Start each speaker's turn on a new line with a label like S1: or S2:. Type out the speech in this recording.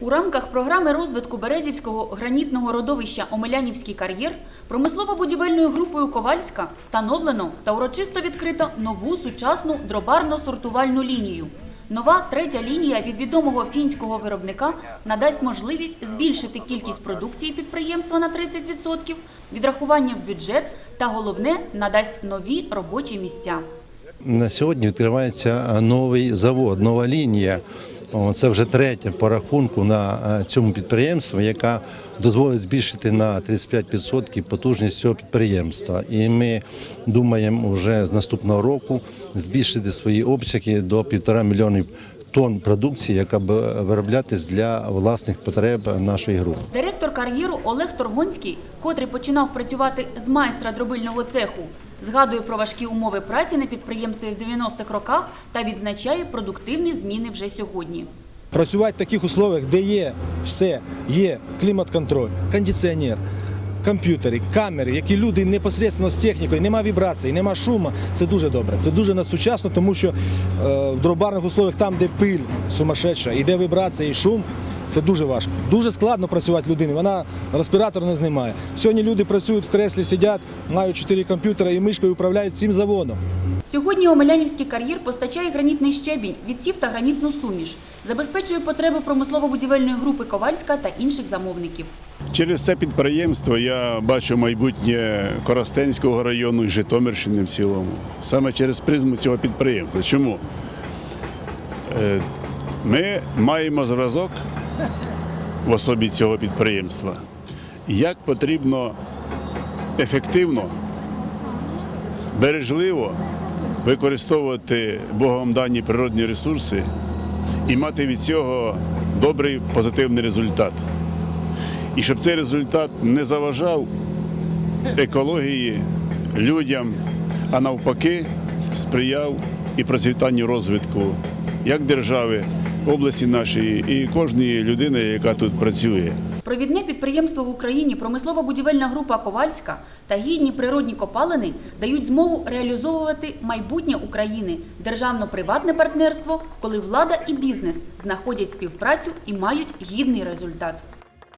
S1: У рамках програми розвитку Березівського гранітного родовища Омелянівський кар'єр промислово-будівельною групою Ковальська встановлено та урочисто відкрито нову сучасну дробарно-сортувальну лінію. Нова третя лінія від відомого фінського виробника надасть можливість збільшити кількість продукції підприємства на 30%, відрахування в бюджет та головне надасть нові робочі місця.
S2: На сьогодні відкривається новий завод, нова лінія. Це вже третя по рахунку на е, цьому підприємстві, яка дозволить збільшити на 35% потужність цього підприємства. І ми думаємо вже з наступного року збільшити свої обсяги до півтора мільйонів тонн продукції, яка б вироблятись для власних потреб нашої групи.
S1: Директор кар'єру Олег Торгонський, котрий починав працювати з майстра дробильного цеху, згадує про важкі умови праці на підприємстві в 90-х роках та відзначає продуктивні зміни вже сьогодні.
S3: Працювати в таких условиях, де є все, є клімат-контроль, кондиціонер, комп'ютери, камери, які люди непосередньо з технікою, нема вібрацій, нема шуму. Це дуже добре. Це дуже насучасно, тому що е, в дробарних условиях, там, де пиль сумасшедша, і де вібрація і шум, це дуже важко. Дуже складно працювати людині. Вона респіратор не знімає. Сьогодні люди працюють в креслі, сидять, мають чотири комп'ютери і мишкою управляють цим заводом.
S1: Сьогодні Омелянівський кар'єр постачає гранітний щебінь, відсів та гранітну суміш, забезпечує потреби промислово-будівельної групи Ковальська та інших замовників.
S4: Через це підприємство я бачу майбутнє Коростенського району і Житомирщини в цілому. Саме через призму цього підприємства. Чому? Е, Ми маємо зразок в особі цього підприємства, як потрібно ефективно, бережливо використовувати Богом дані природні ресурси і мати від цього добрий позитивний результат. І щоб цей результат не заважав екології, людям, а навпаки, сприяв і процвітанню розвитку як держави, області нашої і кожної людини, яка тут працює.
S1: Провідне підприємство в Україні промислово-будівельна група Ковальська та гідні природні копалини дають змогу реалізовувати майбутнє України, державно-приватне партнерство, коли влада і бізнес знаходять співпрацю і мають гідний результат.